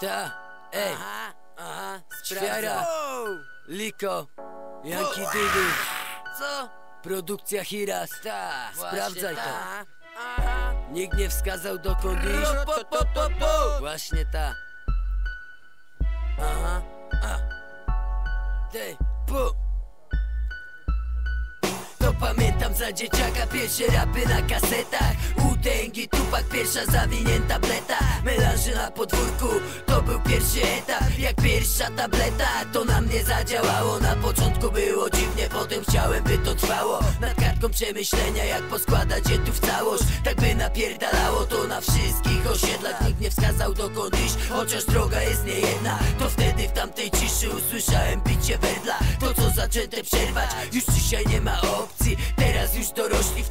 Ta, ej, Aha, aha, Ćwiara. sprawdzam. Liko, Janki Dydy, Co? produkcja Hiras. Ta, Sprawdzaj to. ta. Aha. Nikt nie wskazał dokąd iść. Po, po, po, po. Właśnie ta. Aha, a. Dej, pu. To pamiętam za dzieciaka pierwsze rapy na kasetach Utęgi, tupak, pierwsza zawinięta bleta Melanży na podwórku, to etap Jak pierwsza tableta, to na mnie zadziałało. Na początku było dziwnie, potem chciałem by to trwało. Nad kartką przemyślenia, jak poskładać je tu w całość. Tak by napierdalało to na wszystkich osiedlach. Nikt nie wskazał dokąd iść, chociaż droga jest niejedna. To wtedy w tamtej ciszy usłyszałem picie werdla To co zaczęte przerwać, już dzisiaj nie ma opcji. Teraz już dorośli, wtedy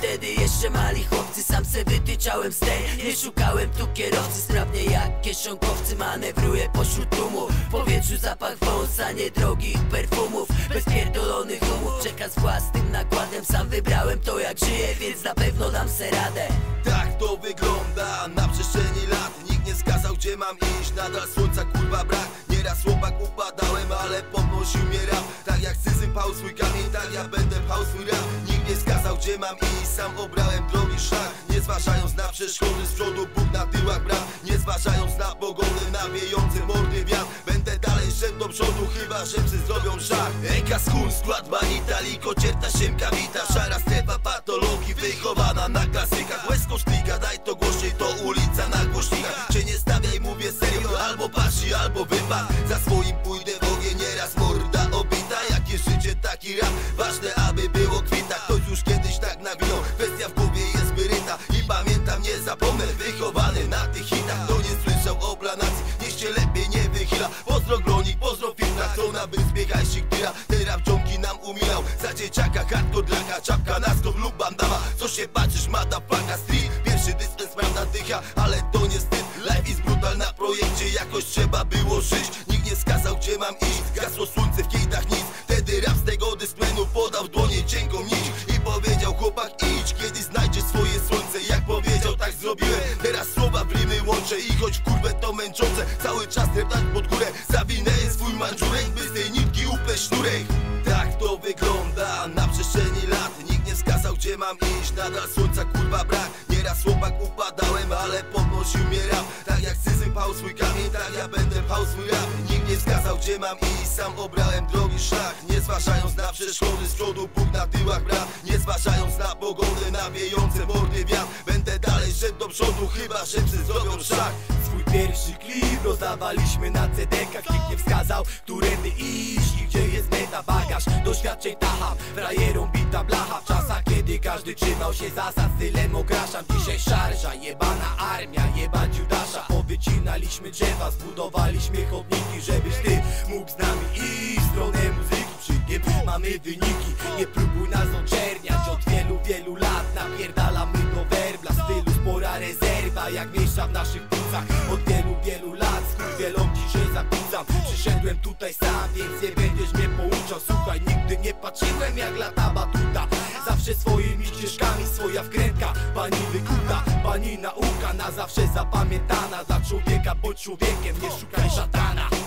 jeszcze mali chłopcy Sam se wytyczałem ster, nie szukałem tu kierowcy Sprawnie jak kieszonkowcy manewruję pośród tłumu. W powietrzu zapach wąsa, nie drogich perfumów. Bez pierdolonych umów, przekaz własnym nakładem. Sam wybrałem to jak żyję, więc na pewno dam se radę. Tak to wygląda na przestrzeni lat. Nikt nie skazał gdzie mam iść, nadal słońca kurwa brak Nieraz chłopak upadałem, ale podnosił mnie rap. Tak jak Syzym pał swój kamień, tak ja będę pał swój rap. Nikt nie skazał gdzie mam iść, sam obrałem drogi szlak. Nie zważając na przeszkody, z przodu Bóg na tyłach bram Nie zważając na pogody, na wiejące mordy wiatr. Będę dalej szedł do przodu, chyba że psy zrobią żart. Eka skun, skład manita, liko, cierta, siemka, wita. Szara strefa patologii, wychowana na klasykach. Coast Liga, daj to głośniej, to ulica na głośnikach dzieciaka hardcore dlaka Czapka na skok lub bandama, co się patrzysz, mata plaka street Pierwszy dystans prawda dycha, ale to nie wstyd. Life is brutal na projekcie, jakoś trzeba było żyć. Nikt nie skazał gdzie mam iść, gasło słońce w kijdach nic. Wtedy rap z tego dysplenu podał w dłonie cienką nić I powiedział chłopak idź, kiedy znajdziesz swoje słońce. Jak powiedział tak zrobiłem, teraz słowa w łączę I choć kurwę to męczące, cały czas dreptać pod górę. Zawinę swój mandżurek, by z tej nitki upę sznurek. Tak to wygląda gdzie mam iść, nadal słońca kurwa brak. Nieraz chłopak upadałem, ale podnosił mnie rap. Tak jak Syzym pał swój kamień, tak ja będę pał swój rap. Nikt nie wskazał gdzie mam iść, sam obrałem drogi szlak. Nie zważając na przeszkody, z przodu Bóg na tyłach bram Nie zważając na pogodę, na wiejące mordy wiatr. Będę dalej szedł do przodu, chyba że psy zrobią szlak. Swój pierwszy klip rozdawaliśmy na CD-kach Nikt nie wskazał, którędy iść i gdzie jest meta Bagaż. Doświadczeń tacham, frajerom bita blacha. W czasach, każdy trzymał się zasad Stylem okraszam, dzisiaj szarża Jebana armia, jebać Judasza Powycinaliśmy drzewa, zbudowaliśmy chodniki Żebyś ty mógł z nami iść w stronę muzyki. Przy tym mamy wyniki, nie próbuj nas oczerniać. Od wielu, wielu lat napierdalamy do werbla. Stylu spora rezerwa, jak miejsca w naszych płucach. Od wielu, wielu lat skurwielom dzisiaj zakłócam Przyszedłem tutaj sam, więc nie będziesz mnie pouczał. Słuchaj, nigdy nie patrzyłem jak lata batuta Swoimi ścieżkami, swoja wkrętka Pani wykuta, pani nauka Na zawsze zapamiętana Dla człowieka bądź człowiekiem, nie szukaj szatana